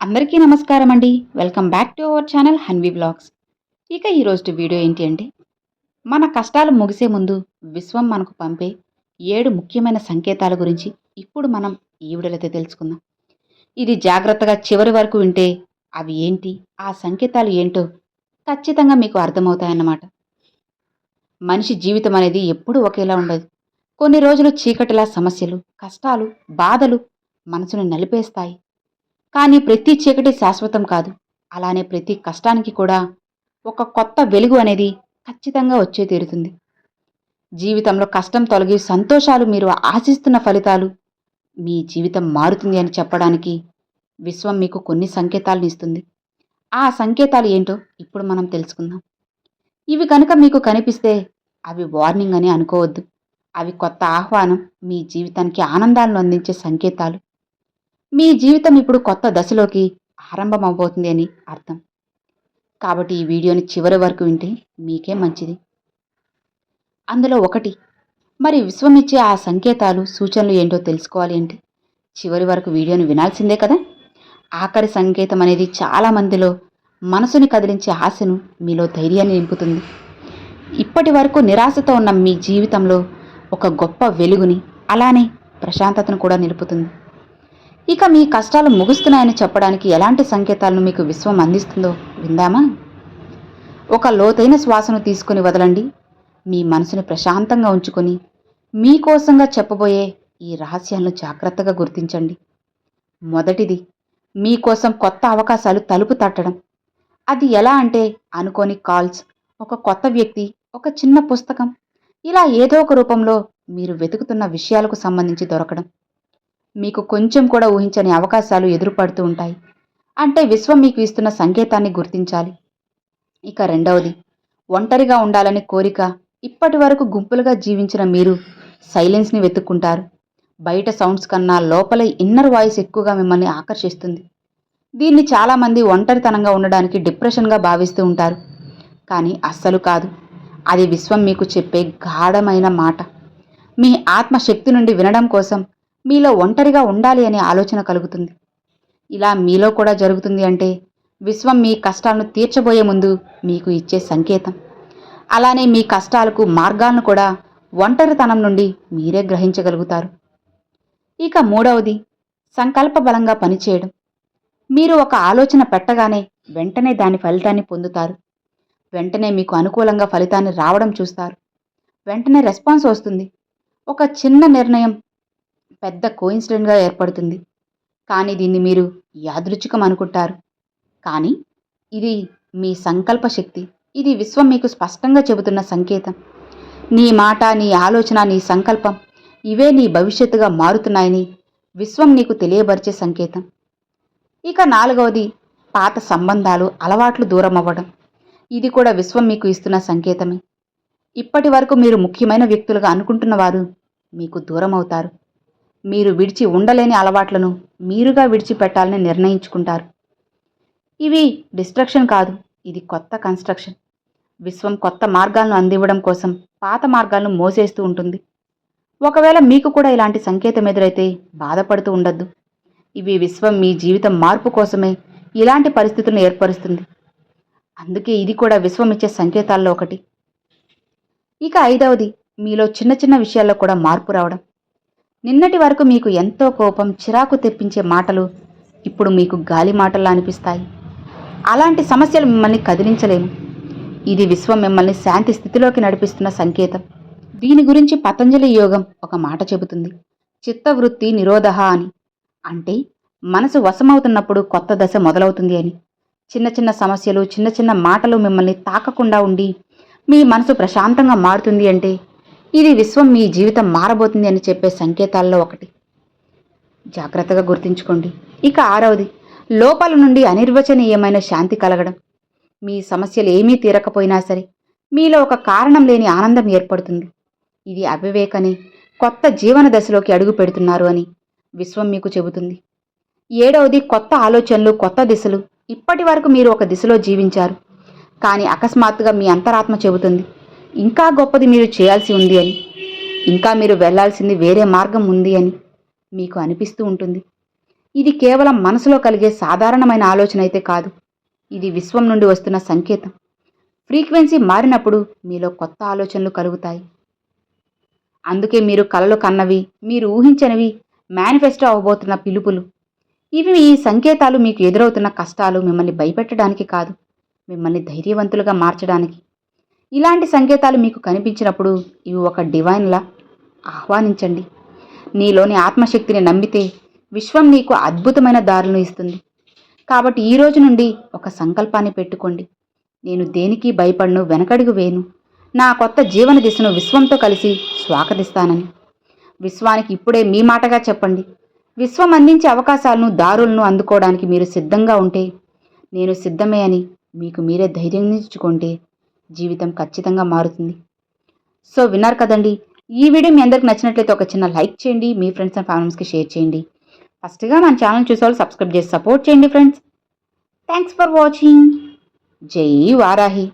అందరికీ నమస్కారం అండి welcome back to our channel Hanvi vlogs ఇక ఈరోజు వీడియో ఏంటి అంటే మన కష్టాలు ముగిసే ముందు విశ్వం మనకు పంపే ఏడు ముఖ్యమైన సంకేతాల గురించి ఇప్పుడు మనం ఈ వీడియోలో తెలుసుకుందాం. ఇది జాగ్రత్తగా చివరి వరకు వింటే అవి ఏంటి ఆ సంకేతాలు ఏంటో ఖచ్చితంగా మీకు అర్థమవుతాయన్నమాట. మనిషి జీవితం అనేది ఎప్పుడూ ఒకేలా ఉండదు. కొన్ని రోజులు చీకటిలా సమస్యలు కష్టాలు బాధలు మనసును నలిపేస్తాయి. కానీ ప్రతి చీకటి శాశ్వతం కాదు. అలానే ప్రతి కష్టానికి కూడా ఒక కొత్త వెలుగు అనేది ఖచ్చితంగా వచ్చే తీరుతుంది. జీవితంలో కష్టం తొలగి సంతోషాలు మీరు ఆశిస్తున్న ఫలితాలు మీ జీవితం మారుతుంది అని చెప్పడానికి విశ్వం మీకు కొన్ని సంకేతాలను ఇస్తుంది. ఆ సంకేతాలు ఏంటో ఇప్పుడు మనం తెలుసుకుందాం. ఇవి కనుక మీకు కనిపిస్తే అవి వార్నింగ్ అని అనుకోవద్దు. అవి కొత్త ఆహ్వానం మీ జీవితానికి ఆనందాలను అందించే సంకేతాలు. మీ జీవితం ఇప్పుడు కొత్త దశలోకి ఆరంభమవబోతుంది అని అర్థం. కాబట్టి ఈ వీడియోని చివరి వరకు వింటే మీకే మంచిది. అందులో ఒకటి మరి విశ్వం ఇచ్చే ఆ సంకేతాలు సూచనలు ఏంటో తెలుసుకోవాలి అంటే చివరి వరకు వీడియోని వినాల్సిందే కదా? ఆఖరి సంకేతం అనేది చాలా మందిలో మనసుని కదిలించే ఆశను మీలో ధైర్యాన్ని నింపుతుంది. ఇప్పటి వరకు నిరాశతో ఉన్న మీ జీవితంలో ఒక గొప్ప వెలుగుని అలానే ప్రశాంతతను కూడా నిలుపుతుంది. ఇక మీ కష్టాలు ముగుస్తున్నాయని చెప్పడానికి ఎలాంటి సంకేతాలను మీకు విశ్వం అందిస్తుందో విందామా? ఒక లోతైన శ్వాసను తీసుకుని వదలండి. మీ మనసును ప్రశాంతంగా ఉంచుకొని మీకోసంగా చెప్పబోయే ఈ రహస్యాలను జాగ్రత్తగా గుర్తించండి. మొదటిది మీకోసం కొత్త అవకాశాలు తలుపు తట్టడం. అది ఎలా అంటే అనుకోని కాల్స్ ఒక కొత్త వ్యక్తి ఒక చిన్న పుస్తకం ఇలా ఏదో ఒక రూపంలో మీరు వెతుకుతున్న విషయాలకు సంబంధించి దొరకడం. మీకు కొంచెం కూడా ఊహించని అవకాశాలు ఎదురుపడుతూ ఉంటాయి. అంటే విశ్వం మీకు ఇస్తున్న సంకేతాన్ని గుర్తించాలి. ఇక రెండవది ఒంటరిగా ఉండాలనే కోరిక ఇప్పటి వరకు గుంపులుగా జీవించిన మీరు సైలెన్స్ని వెతుక్కుంటారు. బయట సౌండ్స్ కన్నా లోపల ఇన్నర్ వాయిస్ ఎక్కువగా మిమ్మల్ని ఆకర్షిస్తుంది. దీన్ని చాలామంది ఒంటరితనంగా ఉండడానికి డిప్రెషన్గా భావిస్తూ ఉంటారు. కానీ అస్సలు కాదు. అది విశ్వం మీకు చెప్పే గాఢమైన మాట. మీ ఆత్మశక్తి నుండి వినడం కోసం మీలో ఒంటరిగా ఉండాలి అనే ఆలోచన కలుగుతుంది. ఇలా మీలో కూడా జరుగుతుంది అంటే విశ్వం మీ కష్టాలను తీర్చబోయే ముందు మీకు ఇచ్చే సంకేతం. అలానే మీ కష్టాలకు మార్గాలను కూడా ఒంటరితనం నుండి మీరే గ్రహించగలుగుతారు. ఇక మూడవది సంకల్ప బలంగా పనిచేయడం. మీరు ఒక ఆలోచన పెట్టగానే వెంటనే దాని ఫలితాన్ని పొందుతారు. వెంటనే మీకు అనుకూలంగా ఫలితాన్ని రావడం చూస్తారు. వెంటనే రెస్పాన్స్ వస్తుంది. ఒక చిన్న నిర్ణయం పెద్ద కోయిన్సిడెంట్గా ఏర్పడుతుంది. కానీ దీన్ని మీరు యాదృచ్ఛికం అనుకుంటారు. కానీ ఇది మీ సంకల్ప శక్తి. ఇది విశ్వం మీకు స్పష్టంగా చెబుతున్న సంకేతం. నీ మాట నీ ఆలోచన నీ సంకల్పం ఇవే నీ భవిష్యత్తుగా మారుతున్నాయని విశ్వం నీకు తెలియబరిచే సంకేతం. ఇక నాలుగవది పాత సంబంధాలు అలవాట్లు దూరం అవ్వడం. ఇది కూడా విశ్వం మీకు ఇస్తున్న సంకేతమే. ఇప్పటి వరకు మీరు ముఖ్యమైన వ్యక్తులుగా అనుకుంటున్న వారు మీకు దూరం అవుతారు. మీరు విడిచి ఉండలేని అలవాట్లను మీరుగా విడిచిపెట్టాలని నిర్ణయించుకుంటారు. ఇవి డిస్ట్రక్షన్ కాదు ఇది కొత్త కన్స్ట్రక్షన్. విశ్వం కొత్త మార్గాలను అందివ్వడం కోసం పాత మార్గాలను మోసేస్తూ ఉంటుంది. ఒకవేళ మీకు కూడా ఇలాంటి సంకేతం ఎదురైతే బాధపడుతూ ఉండొద్దు. ఇవి విశ్వం మీ జీవితం మార్పు కోసమే ఇలాంటి పరిస్థితులను ఏర్పరుస్తుంది. అందుకే ఇది కూడా విశ్వం ఇచ్చే సంకేతాల్లో ఒకటి. ఇక ఐదవది మీలో చిన్న చిన్న విషయాల్లో కూడా మార్పు రావడం. నిన్నటి వరకు మీకు ఎంతో కోపం చిరాకు తెప్పించే మాటలు ఇప్పుడు మీకు గాలి మాటల్లా అనిపిస్తాయి. అలాంటి సమస్యలు మిమ్మల్ని కదిలించలేము. ఇది విశ్వం మిమ్మల్ని శాంతి స్థితిలోకి నడిపిస్తున్న సంకేతం. దీని గురించి పతంజలి యోగం ఒక మాట చెబుతుంది. చిత్తవృత్తి నిరోధ అని. అంటే మనసు వశమవుతున్నప్పుడు కొత్త దశ మొదలవుతుంది అని. చిన్న చిన్న సమస్యలు చిన్న చిన్న మాటలు మిమ్మల్ని తాకకుండా ఉండి మీ మనసు ప్రశాంతంగా మారుతుంది అంటే ఇది విశ్వం మీ జీవితం మారబోతుంది అని చెప్పే సంకేతాల్లో ఒకటి. జాగ్రత్తగా గుర్తుంచుకోండి. ఇక ఆరవది. లోపల నుండి అనిర్వచనీయమైన శాంతి కలగడం. మీ సమస్యలు ఏమీ తీరకపోయినా సరే మీలో ఒక కారణం లేని ఆనందం ఏర్పడుతుంది. ఇది అవివేకని కొత్త జీవన దశలోకి అడుగు పెడుతున్నారు అని విశ్వం మీకు చెబుతుంది. ఏడవది. కొత్త ఆలోచనలు కొత్త దిశలు. ఇప్పటి వరకు మీరు ఒక దిశలో జీవించారు. కానీ అకస్మాత్తుగా మీ అంతరాత్మ చెబుతుంది. ఇంకా గొప్పది మీరు చేయాల్సి ఉంది అని. ఇంకా మీరు వెళ్ళాల్సింది వేరే మార్గం ఉంది అని మీకు అనిపిస్తూ ఉంటుంది. ఇది కేవలం మనసులో కలిగే సాధారణమైన ఆలోచన అయితే కాదు. ఇది విశ్వం నుండి వస్తున్న సంకేతం. ఫ్రీక్వెన్సీ మారినప్పుడు మీలో కొత్త ఆలోచనలు కలుగుతాయి. అందుకే మీరు కలలు కన్నవి మీరు ఊహించనివి మేనిఫెస్టో అవబోతున్న పిలుపులు. ఇవి ఈ సంకేతాలు మీకు ఎదురవుతున్న కష్టాలు మిమ్మల్ని భయపెట్టడానికి కాదు మిమ్మల్ని ధైర్యవంతులుగా మార్చడానికి. ఇలాంటి సంకేతాలు మీకు కనిపించినప్పుడు ఇవి ఒక డివైన్లా ఆహ్వానించండి. నీలోని ఆత్మశక్తిని నమ్మితే విశ్వం నీకు అద్భుతమైన దారులను ఇస్తుంది. కాబట్టి ఈ రోజు నుండి ఒక సంకల్పాన్ని పెట్టుకోండి. నేను దేనికి భయపడను వెనకడుగు వేను నా కొత్త జీవన దిశను విశ్వంతో కలిసి స్వాగతిస్తానని. విశ్వానికి ఇప్పుడే మీ మాటగా చెప్పండి. విశ్వం అందించే అవకాశాలను దారులను అందుకోవడానికి మీరు సిద్ధంగా ఉంటే నేను సిద్ధమే అని మీకు మీరే ధైర్యం ఇచ్చుకుంటే జీవితం ఖచ్చితంగా మారుతుంది. సో విన్నారు కదండి? ఈ వీడియో మీ అందరికి నచ్చినట్లయితే ఒక చిన్న లైక్ చేయండి మీ ఫ్రెండ్స్ అండ్ ఫ్యామిలీస్కి షేర్ చేయండి. ఫస్ట్గా మన ఛానల్ చూసేవాళ్ళు సబ్స్క్రైబ్ చేసి సపోర్ట్ చేయండి ఫ్రెండ్స్. Thanks for watching. జై వారాహి.